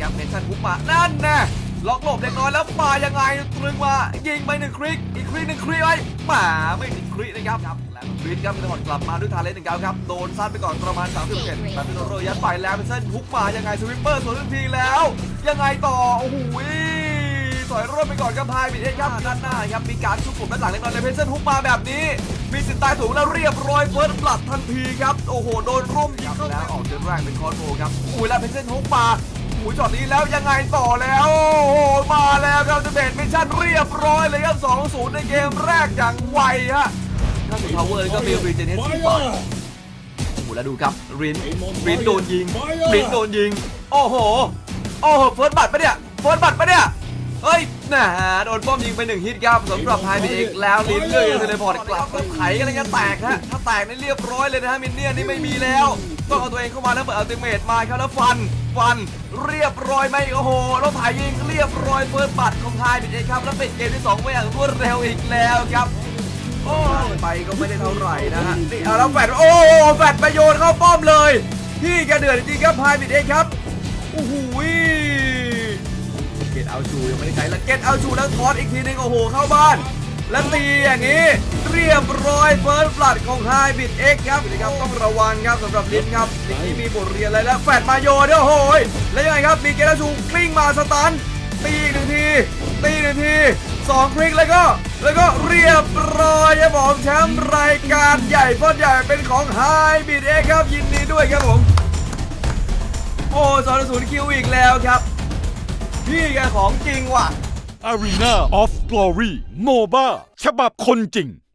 ครับเมชันฮุกมานั่นแน่ล็อกหลบเล็กน้อยแล้วมายังไงตรึงมายิงไปหนึ่งคลิกอีกคลิกหนึ่งคลิกไว้หมาไม่ติดคลิกนะครับแล้วคลิกครับจังหวะกลับมาด้วยทาเลนต์หนึ่งเก้าครับโดนซัดไปก่อนประมาณ 30เซนแบเป็นโรยัดไปแล้วเป็นเส้นฮุกมายังไงสวิปเปอร์สวนทันทีแล้ว ยังไงต่อโอ้โหถอยร่นไปก่อนครับพายบิดเอ็ครับด้านหน้าครับมีการชุบกลุ่มด้านหลังเล็กน้อยเลยเพนเซนฮุกมาแบบนี้ มีสิทธิ์ตายสูงแล้วเรียบร้อยเฟิร์สบลัดทันทีครับโอ้โหโดนรุมยิงเข้าแล้วออกเดินแรกเป็นคอนโทครับอุ้ยแล้วเพนเซนฮุกมา อุ้ยช็อตนี้แล้วยังไงต่อแล้ว โอ้โหมาแล้วครับจะเบดมิชชั่นเรียบร้อยเลยครับ2-0 ในเกมแรกอย่างไวฮะถ้าสุดทาวเวอร์ก็มีรีเจเนสที่บอลโอ้โหแล้วดูครับรินรินโดนยิงรินโดนยิง โอ้โห โอ้โหเฟิร์สบัตรปะเนี่ยเฟิร์สบัตรปะเนี่ยเฮ้ยน่าโดนป้อมยิงไปหนึ่งฮิตครับสำหรับไฮบีเอกแล้วลินเลือกเทเลพอร์ตกลับมาไถกันเลยจะแตกฮะถ้าแตกนี่เรียบร้อยเลยนะฮะมินเนี่ยนนี่ไม่มีแล้ว ต้องเอาตัวเองเข้ามาแล้วเปิดอัลติเมทมาครับแล้วฟันฟันเรียบร้อยไหมโอ้โหแล้วถ่ายยิงเรียบร้อยเฟิร์สบัตรของไฮบีเอกครับ แล้วปิดเกมที่สองไปอย่างรวดเร็วอีกแล้วครับโอ้ไปก็ไม่ได้เท่าไหร่นะฮะนี่เอาแล้วแฟดโอ้แฟดประโยชน์เข้าป้อมเลยพี่แกเดือดจริงครับพายบิดเองครับโอ้โหเกตเอาชูยังไม่ได้ใช้แล้วเกตเอาชูแล้วทอดอีกทีนึงโอ้โหเข้าบ้าน แล้วตีอย่างนี้ เรียบร้อยเฟิร์ส ลัดของไฮบิดเอ็กครับนี่ครับต้องระวังครับสำหรับลิ้นครับอย่างนี้มีบทเรียนอะไรแล้วแฟดมาโยนด้อโหยแล้วยังไงครับมีเกตาชูกลิ้งมาสตันตีอีกหนึ่งทีตีหนึ่งทีสองคลิกแล้วก็แล้วก็เรียบร้อยครับผมแชมป์รายการใหญ่ฟ้อนใหญ่เป็นของไฮบิดเอครับยินดีด้วยครับผมโอ้สอนศูนย์คิวอีกแล้วครับพี่แกของจริงว่ะ Arena of Glory MOBA ฉบับคนจริง